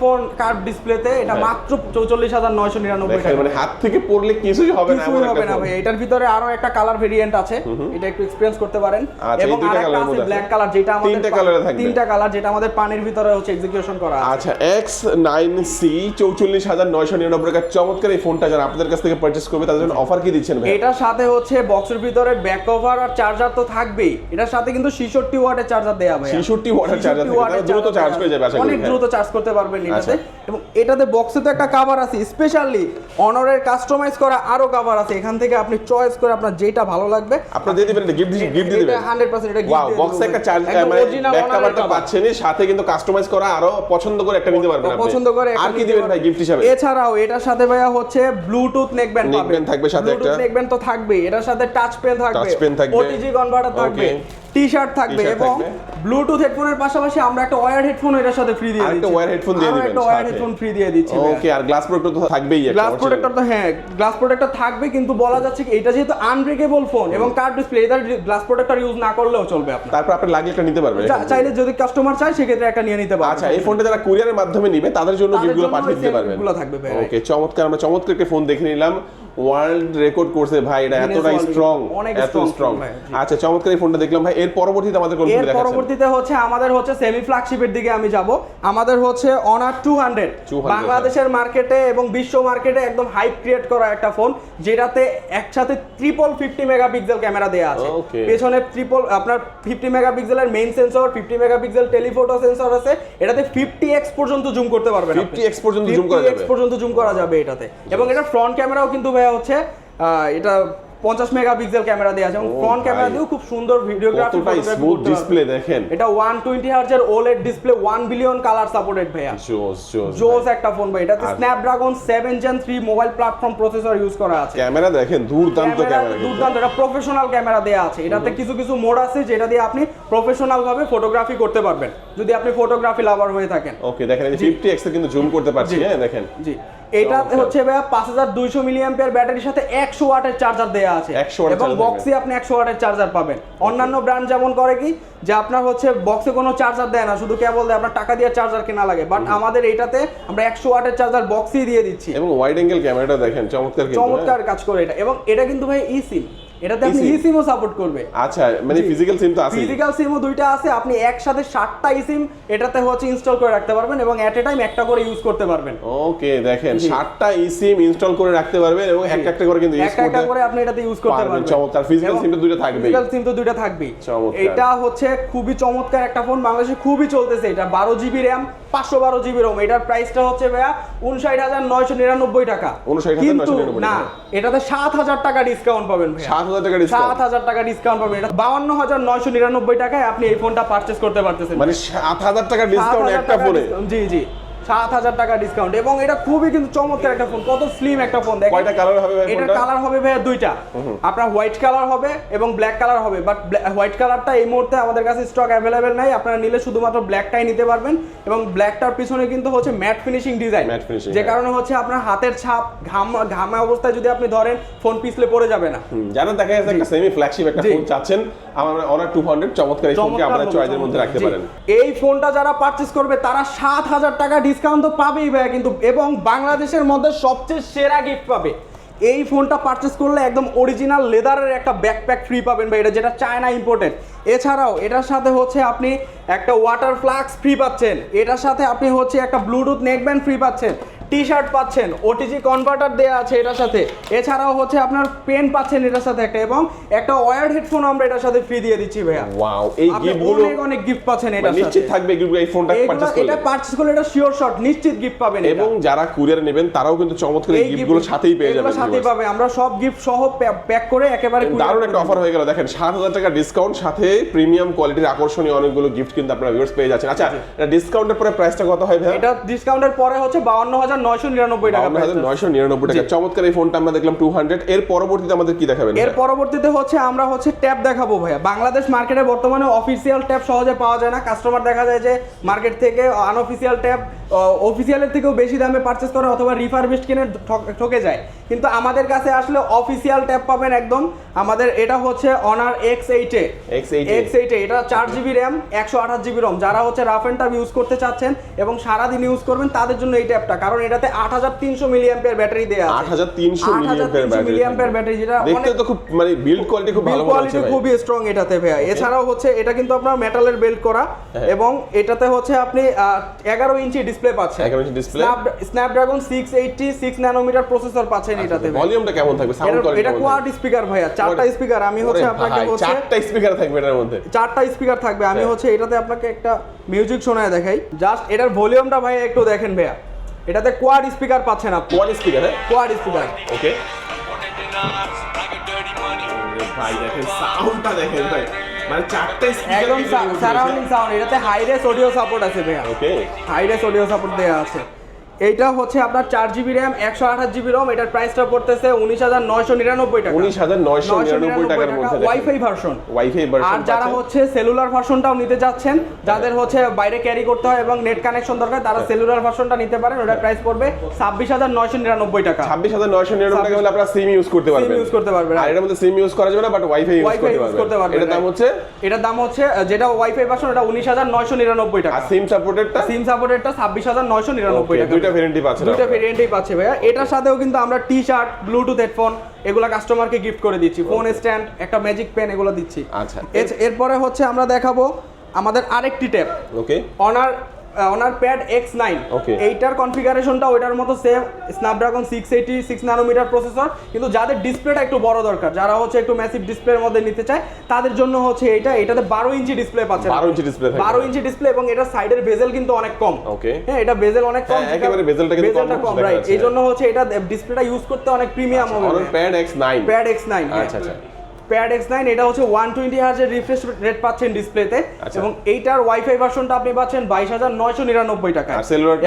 ফোন কার্ড ডিসপ্লেতে এটা। মাত্র চৌচল্লিশ হাজার নয়শো নিরানব্বই দেখেন টাকা। মানে হাত থেকে পড়লে কিছুই হবে না হবে ভাই এটার ভিতরে আরও একটা কালার ভেরিয়েন্ট আছে এটা একটু এক্সপেরিয়েন্স করতে পারেন আচ্ছা, এবং আরেকটা আছে ব্ল্যাক কালার যেটা আমাদের তিনটা এ থাকবে। তিনটা কালার যেটা আমাদের পানির ভিতরে হচ্ছে এক্সিকিউশন করা আছে। আচ্ছা এক্স নাইন সি চৌচল্লিশ হাজার নয়শো নিরানব্বই টাকার চমৎকার এই ফোনটা যারা আপনাদের কাছ থেকে পারচেস করবে তাদের জন্য অফার কি দিচ্ছেন ভাই? এটার সাথে হচ্ছে বক্সের ভিতরে ব্যাক কভার আর চার্জার তো থাকবেই। এটার সাথে কিন্তু 66 ওয়াটের চার্জার দেয়া ভাই 66 ওয়াটের থাকে, দ্রুত charge হয়ে যাবে আশা করি, অনেক হ্যাঁ। দ্রুত চার্জ করতে পারবেন এটাতে আচ্ছা। এবং এটাতে বক্সে তো একটা কভার আছে। স্পেশালি অনরের কাস্টমাইজ করা আরও কভার আছে। এখান থেকে আপনি চয়েস করে আপনার যেটা ভালো লাগবে আপনার দিয়ে দিবেন গিফট গিফট দিয়ে দিবেন 100% এটা ওয়াও বক্সে একটা চার্জ মানে ব্যাক কভার তো পাচ্ছেনই সাথে কিন্তু কাস্টমাইজ করা আরও পছন্দ করে একটা নিতে পারবেন আপনি। পছন্দ করে আর কি দিবেন ভাই গিফট হিসাবে? এছাড়াও এটার সাথে ভাইয়া হচ্ছে ব্লুটুথ নেকব্যান্ড Neckband থাকবে সাথে একটা। নেকব্যান্ড তো থাকবেই এটার সাথে টাচ পেন থাকবে। টাচ পেন থাকবে। ওটিজি কনভার্টার থাকবে. টি শার্ট থাকবে এবং ব্লুটুথ হেডফোনের পাশাপাশি আমরা একটা ওয়্যার হেডফোন এটার সাথে ফ্রি দিয়ে দিচ্ছি। wire headphone দিয়ে দিবেন একটা ওয়্যার হেডফোন ফ্রি দিয়ে দিচ্ছি ওকে আর গ্লাস প্রোটেক্টর তো থাকবেই একটা গ্লাস প্রোটেক্টর তো হ্যাঁ গ্লাস প্রোটেক্টর থাকবে কিন্তু বলা যাচ্ছে কি এটা যেহেতু আনব্রেকেবল ফোন এবং কার্ড ডিসপ্লে এটা গ্লাস প্রোটেক্টর ইউজ না করলেও চলবে আপনার। তারপর আপনি লাগলে একটা নিতে পারবেন চাইলে যদি কাস্টমার চায় সেক্ষেত্রে একটা নিয়ে নিতে পারবে। আচ্ছা এই ফোনটা যারা কুরিয়ারের মাধ্যমে নিবে তাদের জন্য গিফটগুলো পাঠিয়ে দিতে পারবেন। থাকবে ওকে চমৎকার আমরা চমৎকার একটা ফোন দেখে নিলাম। ওয়ার্ল্ড রেকর্ড করছে ভাই এটা স্ট্রং এত স্ট্রং ভাই। আচ্ছা চমৎকার এই ফোনটা দেখলাম ভাই এর পরবর্তীতে আমাদের কোন ফোন পরবর্তীতে হচ্ছে আমাদের হচ্ছে সেমি ফ্ল্যাগশিপের দিকে আমি যাব। আমাদের হচ্ছে অনার 200 বাংলাদেশের মার্কেটে এবং বিশ্ব মার্কেটে একদম হাইপ ক্রিয়েট করা একটা ফোন যেটাতে একসাথে ট্রিপল ফিফটি মেগাপিক্সেল ক্যামেরা দেওয়া আছে। পেছনে ট্রিপল আপনার ফিফটি মেগাপিক্সেলের main sensor fifty megapixel telephoto sensor আছে। এটাতে ফিফটি এক্স পর্যন্ত জুম করতে পারবেন 50x পর্যন্ত zoom করা 50x পর্যন্ত জুম করা যাবে এটাতে। এবং এটা ফ্রন্ট ক্যামেরাও কিন্তু ভাইয়া হচ্ছে এটা পঞ্চাশ মেগাপিক্সেল ক্যামেরা দেওয়া আছে। এবং ফ্রন্ট ক্যামেরা দিয়েও খুব সুন্দর ভিডিওগ্রাফি স্মুথ ডিসপ্লে দেখেন। এটা one twenty হার্জের OLED display one billion colour supported ভাইয়া। জোস একটা ফোন ভাই। এটাতে Snapdragon seven gen three mobile platform processor use করা আছে। ক্যামেরা দেখেন দুর্দান্ত ক্যামেরা দুর্দান্ত এটা প্রফেশনাল ক্যামেরা দেওয়া আছে। এটাতে কিছু কিছু মোড আছে যেটা দিয়ে আপনি প্রফেশনাল ভাবে ফটোগ্রাফি করতে পারবেন। যদি আপনি ফটোগ্রাফি লাভার হয়ে থাকেন। ওকে দেখেন এই যে 50x এ কিন্তু জুম করতে পারছি হ্যাঁ দেখেন। জি। এটা হচ্ছে ভাইয়া পাঁচ হাজার দুইশো মিলিয়াম্পিয়ার ব্যাটারির সাথে একশো ওয়াটের চার্জার দেওয়া আছে। 100 এবং বক্সে আপনি একশো ওয়াটের চার্জার পাবেন। অন্যান্য ব্র্যান্ড যেমন করে কি যে আপনার হচ্ছে বক্সে কোনো চার্জার দেয় না শুধু কেবল দেয় আপনার টাকা দিয়ে চার্জার কেনা লাগে। বাট আমাদের এটাতে আমরা একশো ওয়াটের চার্জার বক্সই দিয়ে দিচ্ছি। এবং ওয়াইড অ্যাঙ্গেল ক্যামেরাটা দেখেন চমৎকার হ্যাঁ? চমৎকার কাজ করে এটা। এবং এটা কিন্তু ভাই ই সিম এটাতে আপনি eSIM? ই সিমও সাপোর্ট করবে আচ্ছা মানে ফিজিক্যাল সিম তো আছে ফিজিক্যাল সিমও দুইটা আছে আপনি একসাথে ষাটটা ই সিম এটাতে হচ্ছে ইনস্টল করে রাখতে পারবেন এবং এট এ টাইম একটা করে ইউজ করতে পারবেন ওকে দেখেন জি। সাতটা ইসিম ইনস্টল করে রাখতে পারবেন এবং একটা একটা করে কিন্তু ইউজ একটা একটা করে আপনি এটাতে ইউজ করতে পারবেন। চমৎকার। Physical SIM তো দুইটা থাকবেই। ফিজিক্যাল সিম তো দুইটা চমৎকার। এটা হচ্ছে খুবই চমৎকার একটা ফোন বাংলাদেশে খুবই চলতেছে এটা বারো জিবি র্যাম পাঁচশো বারো জিবি রোম এটার প্রাইসটা হচ্ছে ভাইয়া উনষাট হাজার নয়শো নিরানব্বই টাকা 59,999 না এটাতে সাত হাজার টাকা ডিসকাউন্ট পাবেন ভাইয়া হাজার টাকা সাত ডিসকাউন্ট হাজার টাকা ডিসকাউন্ট পাবেন। এটা বাউন্ন হাজার নয়শো নিরানব্বই টাকায় আপনি এই ফোনটা পারচেস করতে পারতেছেন। মানে সাত হাজার টাকা ডিসকাউন্ট 7,000 একটা ফোনে জি জি। সাত হাজার টাকা ডিসকাউন্ট এবং এটা খুবই কিন্তু চমৎকার একটা ফোন কত স্লিম একটা ফোন দেখেন। কয়টা কালার হবে ভাই এটা কালার হবে ভাইয়া দুইটা। আপনার হোয়াইট কালার হবে এবং ব্ল্যাক কালার হবে বাট হোয়াইট কালারটা এই মুহূর্তে আমাদের কাছে স্টক অ্যাভেলেবেল নাই। আপনারা নিলে শুধুমাত্র ব্ল্যাকটাই নিতে পারবেন এবং ব্ল্যাকটার পিছনে কিন্তু হচ্ছে ম্যাট ফিনিশিং ডিজাইন যে হ্যাঁ। কারণে হচ্ছে আপনার হাতের ছাপ ঘাম ঘামা অবস্থায় যদি আপনি ধরেন ফোন পিছলে পড়ে যাবে না। যারা দেখা যাচ্ছে একটা সেমি ফ্ল্যাগশিপ একটা ফোন চাচ্ছেন আমার অনার টু হান্ড্রেড চমৎকার এই ফোনকে আপনার চয়েসের মধ্যে রাখতে পারেন। এই ফোনটা যারা পারচেস করবে তারা সাত হাজার টাকা ডিসকাউন্ট তো পাবেই ভাইয়া, কিন্তু এবং বাংলাদেশের মধ্যে সবচেয়ে সেরা গিফট পাবে। এই ফোনটা পারচেস করলে একদম অরিজিনাল লেদারের একটা ব্যাকপ্যাক ফ্রি পাবেন ভাই, এটা যেটা চায়না ইম্পোর্টেড এছাড়াও, এটার সাথে হচ্ছে আপনি একটা ওয়াটার ফ্লাক্স ফ্রি পাচ্ছেন। এটার সাথে আপনি হচ্ছে একটা ব্লুটুথ নেকব্যান্ড ফ্রি পাচ্ছেন। টি শার্ট পাচ্ছেন ওটিজি কনভার্টার দেওয়া আছে এটার সাথে। এছাড়াও হচ্ছে আপনার পেন পাচ্ছেন এটার সাথে একটা এবং একটা ওয়ার্ড হেডফোন আমরা এটার সাথে ফ্রি দিয়ে দিচ্ছি ভাইয়া। ওয়াও এই গিফটগুলো অনেক অনেক গিফট পাচ্ছেন এটা মানে নিশ্চিত থাকবে এই ফোনটা পারচেজ এটা করলে। পারচেজ করলে এটা শিওর শট নিশ্চিত গিফট পাবেন এবং যারা কুরিয়ার নেবেন তারাও কিন্তু চমৎকার এই গিফটগুলো সাথেই পেয়ে যাবেন সাথেই পাবে। আমরা সব গিফট সহ প্যাক করে একেবারে দারুণ একটা অফার হয়ে গেল। দেখেন সাত হাজার টাকা ডিসকাউন্ট সাথে প্রিমিয়াম কোয়ালিটির আকর্ষণীয় অনেকগুলো গিফট কিন্তু আপনারা ভিউয়ার্স পেয়ে যাচ্ছেন। আচ্ছা এটা ডিসকাউন্টের পরে প্রাইসটা কত হয় ভাই এটা ডিসকাউন্টের পরে হচ্ছে বাউন্ন হাজার নয়শো নিরানব্বই টাকা। নয়শো নিরানব্বই টাকা। চমৎকার এই ফোনটা আমরা দেখলাম টু হান্ড্রেড এর পরবর্তীতে আমাদের কি দেখাবেন এর পরবর্তীতে হচ্ছে আমরা হচ্ছে ট্যাব দেখাবো ভাইয়া। বাংলাদেশ মার্কেটে বর্তমানে অফিসিয়াল ট্যাব সহজে পাওয়া যায় না। কাস্টমার দেখা যায় যে মার্কেট থেকে আনঅফিসিয়াল ট্যাব অফিসিয়ালের থেকেও বেশি দামে পারচেস করে অথবা রিফারবিস্ট কিনে ঠক- যায়। কিন্তু আমাদের কাছে আসলে অফিসিয়াল ট্যাব পাবেন একদম আমাদের এটা হচ্ছে অনার এক্স এইটে X8 এক্স এইটে এটা চার জিবি র্যাম একশো আঠাশ জিবি রম যারা হচ্ছে রাফ অ্যান্ড ইউজ করতে চাচ্ছেন এবং সারাদিন ইউজ করবেন তাদের জন্য এই ট্যাবটা কারণ এটাতে আট হাজার তিনশো মিলিয়াম্পের ব্যাটারি দেওয়া আছে। আট হাজার তিনশো মিলিয়ামের ব্যাটারি যেটা দেখতে তো খুব মানে বিল্ড কোয়ালিটি খুব ভালো কোয়ালিটি খুবই স্ট্রং এটাতে ভাইয়া এছাড়াও হচ্ছে এটা কিন্তু আপনার মেটালের করা হ্যাঁ। এবং এটাতে হচ্ছে আপনি এগারো ইঞ্চি ডিসপ্লে পাচ্ছেন। 11 inch display? Snapdragon six eighty six nanometre processor পাচ্ছেন এটাতে ভলিউমটা কেমন থাকবে? সাউন্ড কোয়ালিটি এটা কোয়াড স্পিকার ভাইয়া চারটা স্পিকার আমি হচ্ছে আপনাকে হচ্ছে চারটা স্পিকার থাকবে এটার মধ্যে। চারটা স্পিকার থাকবে। আমি হ্যাঁ। হচ্ছে এটাতে আপনাকে একটা মিউজিক শোনায় দেখাই। জাস্ট এটার ভলিউমটা ভাই একটু দেখেন ভাইয়া। এটাতে কোয়াড স্পিকার পাচ্ছেন আপনি কোয়াড স্পিকার হ্যাঁ? কোয়াড স্পিকার ওকে ভাই দেখেন সাউন্ডটা দেখেন ভাই। মানে চারটে একদম সারাউন্ডিং সাউন্ড এটাতে হাই রেস অডিও সাপোর্ট আছে ভাইয়া। Okay hi res audio support দেওয়া আছে। এইটা হচ্ছে আপনার চার জিবি র্যাম একশো আঠাশ জিবি রম এটার প্রাইসটা পড়তেছে উনিশ হাজার নয়শো নিরানব্বই টাকা। উনিশ হাজার নয়শো নিরানব্বই টাকার মধ্যে ওয়াইফাই ভার্সন ওয়াইফাই ভার্সন আর যারা হচ্ছে সেলুলার ভার্সনটাও নিতে যাচ্ছেন যাদের হচ্ছে বাইরে ক্যারি করতে হয় এবং নেট কানেকশন দরকার তারা হ্যাঁ। সেলুলার ভার্সনটা নিতে পারেন ওটার প্রাইস পড়বে ছাব্বিশ হাজার নয়শো নিরানব্বই টাকা। ছাব্বিশ হাজার নয়শো নিরানব্বই টাকা হলে আপনারা সিম ইউজ করতে পারবেন। use করতে পারবেন। আর এটার মধ্যে সিম ইউজ করা যাবে না বাট ওয়াইফাই ইউজ করতে ইউজ পারবেন। পারবেন। এটার দাম হচ্ছে? এটার দাম হচ্ছে যেটা ওয়াইফাই ভার্সন ওটা উনিশ হাজার নয়শো নিরানব্বই টাকা। আর সিম সাপোর্টেডটা সিম সাপোর্টেডটা ছাব্বিশ হাজার নয়শো নিরানব্বই টাকা। দুইটা ভেরিয়েন্টই পাচ্ছে দুইটা ভেরিয়েন্টই পাচ্ছে ভাইয়া। এটার সাথেও কিন্তু আমরা টি শার্ট ব্লুটুথ হেডফোন এগুলা কাস্টমারকে গিফট করে দিচ্ছি। ফোন স্ট্যান্ড একটা ম্যাজিক পেন এগুলো দিচ্ছি। আচ্ছা। এরপরে হচ্ছে আমরা দেখাবো আমাদের আরেকটি tab okay Honor Honor Pad X nine. এইটার কনফিগারেশনটা ওইটার মতো same Snapdragon six eighty six nanometre processor কিন্তু যাদের ডিসপ্লেটা একটু বড় দরকার যারা হচ্ছে একটু ম্যাসিভ ডিসপ্লের মধ্যে নিতে চায় তাদের জন্য হচ্ছে এইটা এটাতে বারো ইঞ্চি ডিসপ্লে পাচ্ছে 12 ইঞ্চি ডিসপ্লে বারো ইঞ্চি ডিসপ্লে এবং এটা সাইডের বেজেল কিন্তু অনেক কম। ওকে হ্যাঁ এটা বেজেল অনেক কম। হ্যাঁ, একেবারে bezelটা কিন্তু কম বেজেলটা কম রাইট এই জন্য হচ্ছে এটা ডিসপ্লেটা ইউজ করতে অনেক প্রিমিয়াম হবে। Pad X nine Pad X nine আচ্ছা আচ্ছা। প্যাড এক্স নাইন এটা হচ্ছে ওয়ান টোয়েন্টি হার্জের রিফ্রেশ রেট পাচ্ছেন ডিসপ্লেতে আচ্ছা। এবং এইটার ওয়াইফাই ভার্সনটা আপনি পাচ্ছেন বাইশ হাজার নয়শো নিরানব্বই টাকা?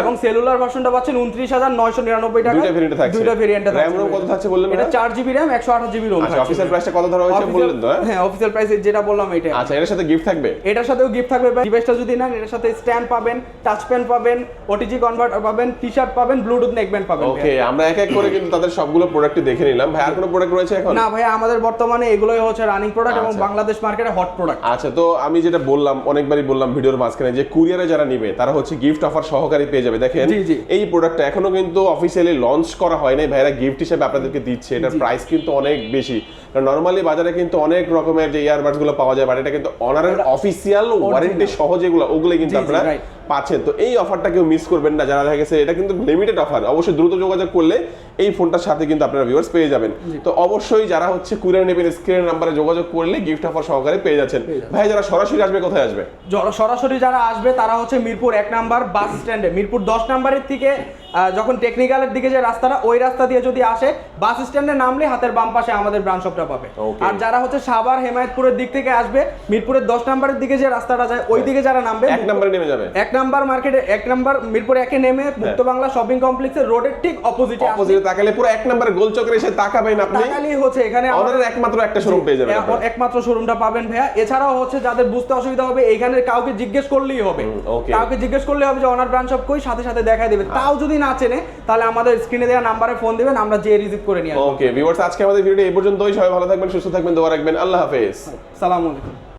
এবং সেলুলার ভার্সনটা পাচ্ছেন উনত্রিশ হাজার নয়শো নিরানব্বই টাকা দুইটা ভেরিয়েন্টে থাকছে। দুইটা ভেরিয়েন্টে RAM ROM কত থাকছে বললেন এটা চার জিবি র্যাম একশো আঠাশ জিবি রোম আচ্ছা অফিসিয়াল প্রাইসটা কত ধরা হয়েছে বললেন তো? হ্যাঁ? অফিসিয়াল প্রাইস যেটা বললাম এটা। আচ্ছা এর সাথে গিফট থাকবে? এটার সাথেও গিফট থাকবে ডিভাইসটা যদি নেন এটার সাথে স্ট্যান্ড পাবেন টাচ পেন পাবেন ওটিজি কনভার্টার পাবেন টি শার্ট পাবেন ব্লুটুথ নেকব্যান্ড পাবেন ওকে আমরা এক এক করে কিন্তু তাদের সবগুলো প্রোডাক্ট দেখে নিলাম। ভাই আর কোনো প্রোডাক্ট রয়েছে এখন? না ভাই আমাদের বর্তমানে এগুলোই হচ্ছে রানিং প্রোডাক্ট এবং আচ্ছা। বাংলাদেশ মার্কেটে হট প্রোডাক্ট আচ্ছা তো আমি যেটা বললাম অনেকবারই বললাম ভিডিওর মাঝখানে যে কুরিয়ারে যারা নিবে তারা হচ্ছে গিফট অফার সহকারী পেয়ে যাবে। দেখেন। এই প্রোডাক্টটা এখনও কিন্তু অফিসিয়ালি লঞ্চ করা হয় নাই। ভাইরা গিফট হিসেবে আপনাদেরকে দিচ্ছে। এটার প্রাইস কিন্তু অনেক বেশি। কারণ নর্মালি বাজারে কিন্তু অনেক রকমের যে ইয়ারবাডসগুলো পাওয়া যায় বাট এটা কিন্তু অনারের অফিসিয়াল ওয়ারেন্টি সহ যেগুলো ওগুলো কিন্তু আপনারা পাচ্ছেন। তো এই অফারটা কেউ মিস করবেন না যারা দেখা গেছে এটা কিন্তু লিমিটেড অফার অবশ্যই দ্রুত যোগাযোগ করলে এই ফোনটার সাথে কিন্তু আপনারা ভিউয়ার্স পেয়ে যাবেন। তো অবশ্যই যারা হচ্ছে কুরিয়ার নেবেন স্ক্রিন নাম্বারে যোগাযোগ করলে গিফট অফার সহকারে পেয়ে যাচ্ছেন। ভাই যারা সরাসরি আসবে কোথায় আসবে? সরাসরি যারা আসবে তারা হচ্ছে মিরপুর এক নাম্বার বাস স্ট্যান্ডে মিরপুর দশ নাম্বারের থেকে যখন টেকনিক্যালের দিকে যে রাস্তাটা ওই রাস্তা দিয়ে যদি আসে বাস স্ট্যান্ডে নামলে হাতের বাম পাশে আমাদের ব্রাঞ্চ শপটা পাবে। আর যারা হচ্ছে সাভার হেমায়তপুরের দিক থেকে আসবে মিরপুরের দশ নাম্বারের দিকে যে রাস্তাটা যায় ওই দিকে যারা নামবে এক নম্বরে নেমে যাবে? এক নাম্বার মার্কেটে এক নাম্বার মিরপুর একে নেমে মুক্ত বাংলা শপিং কমপ্লেক্সের রোডের ঠিক অপোজিটে অপোজিটে তাকালে পুরো এক নম্বরে গোল চক্রে এসে তাকাবেন আপনি। টাকালি হচ্ছে এখানে আমাদের- একমাত্র একটা শোরুম পেয়ে যাবেন। একমাত্র শোরুমটা পাবেন ভাইয়া। এছাড়াও হচ্ছে যাদের বুঝতে অসুবিধা হবে এখানে কাউকে জিজ্ঞেস করলেই হবে। কাউকে জিজ্ঞেস করলেই হবে যে অনার ব্রাঞ্চ অফ কই? সাথে সাথে দেখাই দেবে। তাও যদি না চেনে তাহলে আমাদের স্ক্রিনে দেওয়া নাম্বারে ফোন দিবেন আমরা যে রিসিভ করে নিয়ে ওকে ভিউয়ার্স আজকে আমাদের ভিডিওটি এই পর্যন্তই। সবাই ভালো থাকবেন সুস্থ থাকবেন দোয়া রাখবেন। আল্লাহ হাফেজ। সালাম আলাইকুম।